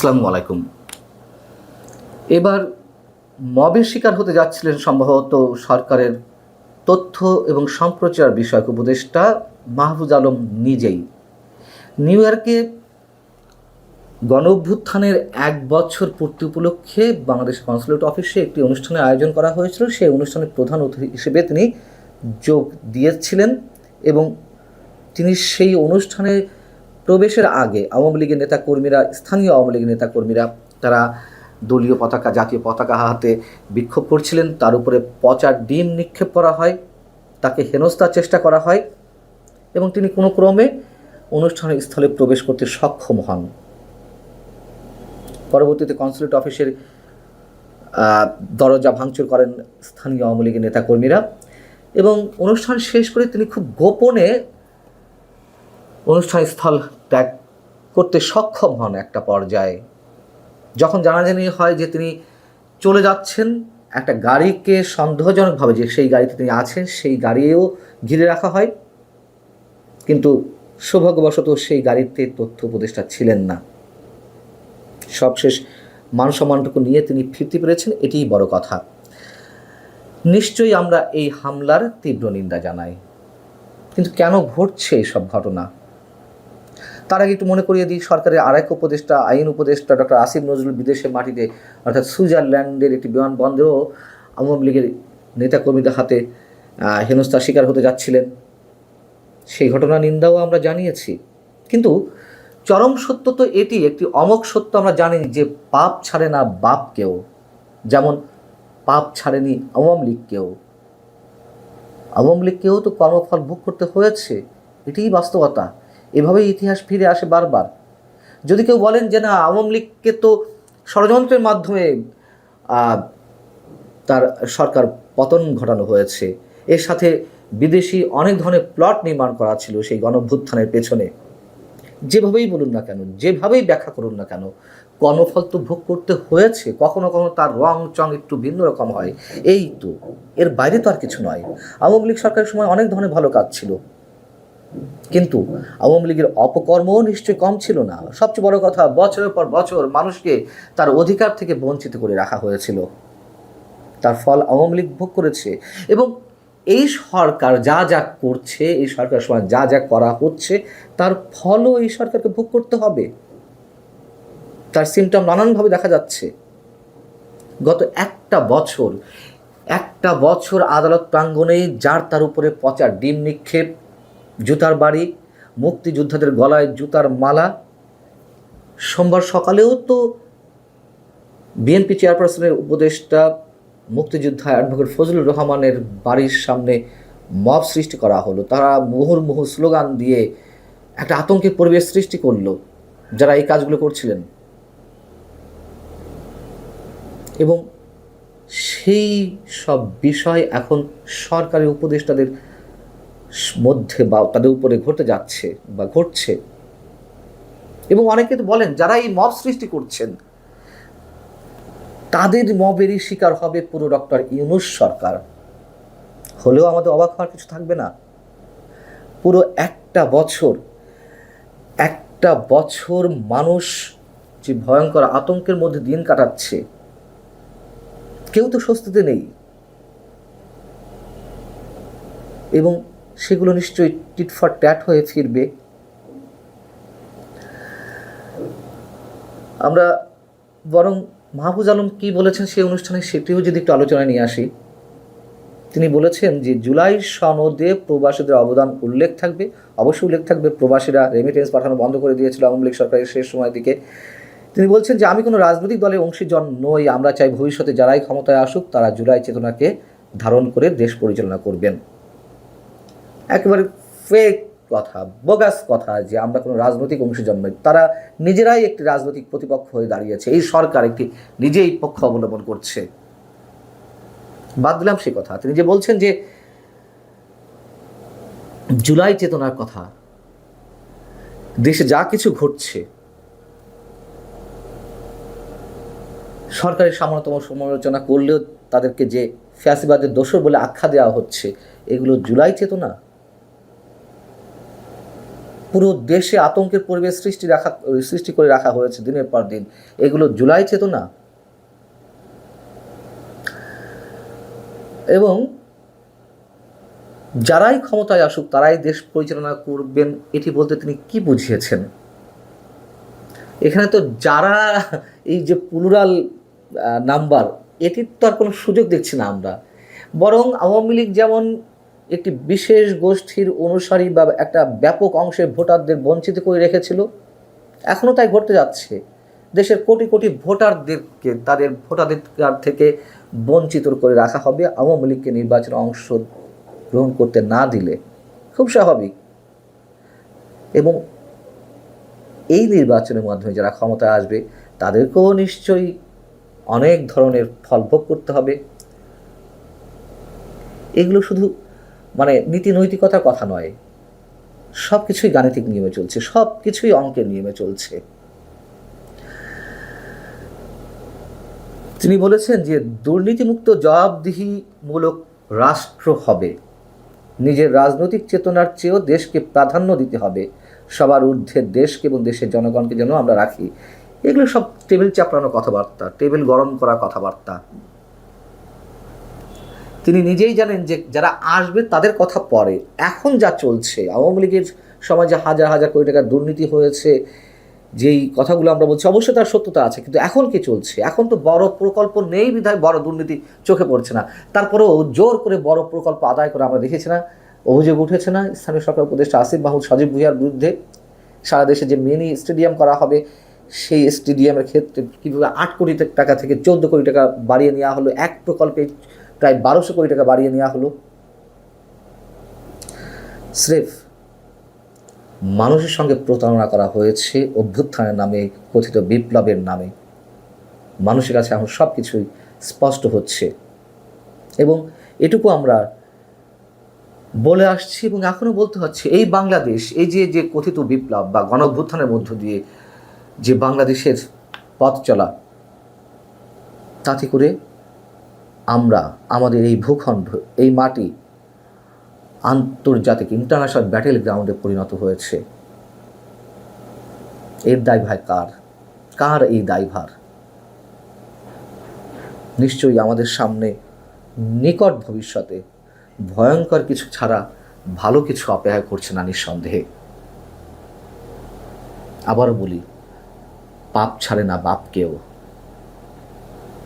আসসালামু আলাইকুম। এবার মবের শিকার হতে যাচ্ছিলেন সম্ভবত সরকারের তথ্য এবং সম্প্রচার বিষয়ক উপদেষ্টা মাহফুজ আলম নিজেই। নিউ ইয়র্কে গণ অভ্যুত্থানের এক বছর পূর্তি উপলক্ষে বাংলাদেশ কনসুলেট অফিসে একটি অনুষ্ঠানের আয়োজন করা হয়েছিল। সেই অনুষ্ঠানের প্রধান অতিথি হিসেবে তিনি যোগ দিয়েছিলেন এবং তিনি সেই অনুষ্ঠানে প্রবেশের আগে আওয়ামী লীগের নেতাকর্মীরা, স্থানীয় আওয়ামী লীগের নেতাকর্মীরা, তারা দলীয় পতাকা, জাতীয় পতাকা হাতে বিক্ষোভ করছিলেন। তার উপরে পচা ডিম নিক্ষেপ করা হয়, তাকে হেনস্থার চেষ্টা করা হয় এবং তিনি কোনো ক্রমে অনুষ্ঠানের স্থলে প্রবেশ করতে সক্ষম হন। পরবর্তীতে কনসুলেট অফিসের দরজা ভাঙচুর করেন স্থানীয় আওয়ামী লীগের নেতাকর্মীরা এবং অনুষ্ঠান শেষ করে তিনি খুব গোপনে অনুষ্ঠান স্থল ত্যাগ করতে সক্ষম হন একটা পর্যায়ে। যখন জানাজানি হয় যে তিনি চলে যাচ্ছেন, একটা গাড়িকে সন্দেহজনকভাবে যে সেই গাড়িতে তিনি আছেন, সেই গাড়িও ঘিরে রাখা হয়। কিন্তু সৌভাগ্যবশত সেই গাড়িতে তথ্য উপদেষ্টা ছিলেন না। সবশেষ মান সম্মানটুকু নিয়ে তিনি ফিরতে পেরেছেন, এটিই বড় কথা। নিশ্চয়ই আমরা এই হামলার তীব্র নিন্দা জানাই। কিন্তু কেন ঘটছে এইসব ঘটনা? তার আগে একটু মনে করিয়ে দিই, সরকারের আরেক উপদেষ্টা, আইন উপদেষ্টা ডক্টর আসিফ নজরুল বিদেশের মাটিতে, অর্থাৎ সুইজারল্যান্ডের একটি বিমানবন্দরেও আওয়ামী লীগের নেতাকর্মীদের হাতে হেনস্থার শিকার হতে যাচ্ছিলেন। সেই ঘটনা নিন্দাও আমরা জানিয়েছি। কিন্তু চরম সত্য তো এটি, একটি অমক সত্য আমরা জানি যে পাপ ছাড়ে না বাপকেও যেমন পাপ ছাড়েনি আওয়ামী লীগকেও আওয়ামী লীগকেও তো কর্মফল ভোগ করতে হয়েছে, এটিই বাস্তবতা। এভাবেই ইতিহাস ফিরে আসে বারবার। যদি কেউ বলেন যে না, আওয়ামী লীগকে তো ষড়যন্ত্রের মাধ্যমে তার সরকার পতন ঘটানো হয়েছে, এর সাথে বিদেশি অনেক ধরনের প্লট নির্মাণ করা ছিল সেই গণভ্যুত্থানের পেছনে, যেভাবেই বলুন না কেন, যেভাবেই ব্যাখ্যা করুন না কেন কর্মফল তো ভোগ করতে হয়েছে, কখনো কখনো তার রং চং একটু ভিন্ন রকম হয়, এই তো, এর বাইরে তো আর কিছু নয়। আওয়ামী লীগ সরকারের সময় অনেক ধরনের ভালো কাজ ছিল। কিন্তু আওয়ামী লীগের অপকর্মও নিশ্চয়ই কম ছিল না। সবচেয়ে বড় কথা, বছরের পর বছর মানুষকে তার অধিকার থেকে বঞ্চিত করে রাখা হয়েছিল। তার ফল আওয়ামী লীগ ভোগ করেছে এবং এই সরকার যা যা করছে, এই সরকার সময় যা যা করা হচ্ছে, তার ফলও এই সরকারকে ভোগ করতে হবে। তার সিমটম নানানভাবে দেখা যাচ্ছে। গত একটা বছর একটা বছর আদালত প্রাঙ্গণে যার তার উপরে পচা ডিম নিক্ষেপ জুতার বাড়ি, মুক্তিযোদ্ধাদের গলায় জুতার মালা। সোমবার সকালেও তো বিএনপি চেয়ারপারসনের উপদেষ্টা, মুক্তিযোদ্ধা অ্যাডভোকেট ফজলুর রহমানের বাড়ির সামনে মব সৃষ্টি করা হলো। তারা মুহুর্মুহু স্লোগান দিয়ে একটা আতঙ্কের পরিবেশ সৃষ্টি করল। যারা এই কাজগুলো করছিলেন। এবং সেই সব বিষয় এখন সরকারি উপদেষ্টাদের মধ্যে বা তাদের উপরে ঘটে যাচ্ছে বা ঘটছে। এবং অনেকে তো বলেন, যারা এই মব সৃষ্টি করছেন, তাদের মবেরই শিকার হবে পুরো ডক্টর ইউনুস সরকার। হলেও আমাদের অবাক হওয়ার কিছু থাকবে না। পুরো একটা বছর একটা বছর মানুষ যে ভয়ঙ্কর আতঙ্কের মধ্যে দিন কাটাচ্ছে, কেউ তো স্বস্তিতে নেই। এবং সেগুলো নিশ্চয়ই টিট ফর ট্যাট হয়ে ফিরবে। আমরা বরং মাহফুজ আলম কি বলেছেন সেই অনুষ্ঠানে সেটিও যদি একটু আলোচনায় নিয়ে আসি। তিনি বলেছেন যে, জুলাই সনদে প্রবাসীদের অবদান উল্লেখ থাকবে। অবশ্যই উল্লেখ থাকবে, প্রবাসীরা রেমিটেন্স পাঠানো বন্ধ করে দিয়েছিল আওয়ামী লীগ সরকারের শেষ সময়ের দিকে। তিনি বলছেন যে, আমি কোনো রাজনৈতিক দলের অংশীজন নই, আমরা চাই ভবিষ্যতে যারাই ক্ষমতায় আসুক, তারা জুলাই চেতনাকে ধারণ করে দেশ পরিচালনা করবেন। একেবারে ফেক কথা বোগাস কথা যে আমরা কোনো রাজনৈতিক অংশীজন নই। তারা নিজেরাই একটি রাজনৈতিক প্রতিপক্ষ হয়ে দাঁড়িয়েছে। এই সরকার একটি নিজেই পক্ষ অবলম্বন করছে। বাদ দিলাম সে কথা। তিনি যে বলছেন যে জুলাই চেতনার কথা, দেশে যা কিছু ঘটছে, সরকারের সামান্যতম সমালোচনা করলেও তাদেরকে যে ফ্যাসিবাদের দোষর বলে আখ্যা দেওয়া হচ্ছে, এগুলো জুলাই চেতনা? পুরো দেশে আতঙ্কের পরিবেশ সৃষ্টি রাখা, সৃষ্টি করে রাখা হয়েছে দিনের পর দিন। এগুলো জুলাই চেতনা। এবং যারাই ক্ষমতায় আসুক, তারাই দেশ পরিচালনা করবেন, এটি বলতে তিনি কি বুঝিয়েছেন? এখানে তো যারা এই যে প্লুরাল নাম্বার এটির তো আর কোনো সুযোগ দেখছি না আমরা। বরং আওয়ামী লীগ যেমন একটি বিশেষ গোষ্ঠীর অনুসারী বা একটা ব্যাপক অংশে ভোটারদের বঞ্চিত করে রেখেছিল। এখনও তাই ঘটতে যাচ্ছে। দেশের কোটি কোটি ভোটারদেরকে তাদের ভোটাধিকার থেকে বঞ্চিত করে রাখা হবে। আওয়ামী লীগকে নির্বাচনে অংশ গ্রহণ করতে না দিলে খুব স্বাভাবিক। এবং এই নির্বাচনের মাধ্যমে যারা ক্ষমতায় আসবে, তাদেরকেও নিশ্চয়ই অনেক ধরনের ফল ভোগ করতে হবে। এগুলো শুধু মানে নীতি নৈতিকতার কথা নয়। সব কিছুই গাণিতিক নিয়মে চলছে সব কিছুই অঙ্কের নিয়মে চলছে। তিনি বলেছেন যে দুর্নীতিমুক্ত জবাবদিহিমূলক রাষ্ট্র হবে। নিজের রাজনৈতিক চেতনার চেয়েও দেশকে প্রাধান্য দিতে হবে। সবার ঊর্ধ্বে দেশকে এবং দেশের জনগণকে যেন আমরা রাখি। এগুলো সব টেবিল চাপড়ানো কথাবার্তা, টেবিল গরম করা কথাবার্তা। তিনি নিজেই জানেন যে যারা আসবে তাদের কথা পরে। এখন যা চলছে, আওয়ামী লীগের সমাজে হাজার হাজার কোটি টাকার দুর্নীতি হয়েছে, যেই কথাগুলো আমরা বলছি, অবশ্যই তার সত্যতা আছে, কিন্তু এখন কি চলছে? এখন তো বড় প্রকল্প নেই বিধায়, বড় দুর্নীতি চোখে পড়ছে না। তারপরেও জোর করে বড় প্রকল্প আদায় করে আমরা দেখেছি না, অভিযোগ উঠেছে না, স্থানীয় সরকার উপদেষ্টা আসিফ মাহমুদ সজীব ভুইয়ার বিরুদ্ধে সারা দেশে যে মিনি স্টেডিয়াম করা হবে, সেই স্টেডিয়ামের ক্ষেত্রে কীভাবে আট কোটি টাকা থেকে চোদ্দ কোটি টাকা বাড়িয়ে নেওয়া হলো, এক প্রকল্পে প্রায় বারোশো কোটি টাকা বাড়িয়ে নেওয়া হলো। স্রেফ মানুষের সঙ্গে প্রতারণা করা হয়েছে, অভ্যুত্থানের নামে, কথিত বিপ্লবের নামে। মানুষের কাছে এখন সব কিছুই স্পষ্ট হচ্ছে। এবং এটুকু আমরা বলে আসছি এবং এখনও বলতে হচ্ছে, এই বাংলাদেশ, এই যে যে কথিত বিপ্লব বা গণঅভ্যুত্থানের মধ্য দিয়ে যে বাংলাদেশের পথ চলা, তাতে করে আমরা আমাদের এই ভূখণ্ড, এই মাটি আন্তর্জাতিক ইন্টারন্যাশনাল ব্যাটেল গ্রাউন্ডে পরিণত হয়েছে। এর দায়ভার কার? কার এই দায়ভার? নিশ্চয়ই আমাদের সামনে নিকট ভবিষ্যতে ভয়ঙ্কর কিছু ছাড়া ভালো কিছু অপেক্ষা করছে না নিঃসন্দেহে। আবারও বলি, পাপ ছাড়ে না বাপকেও।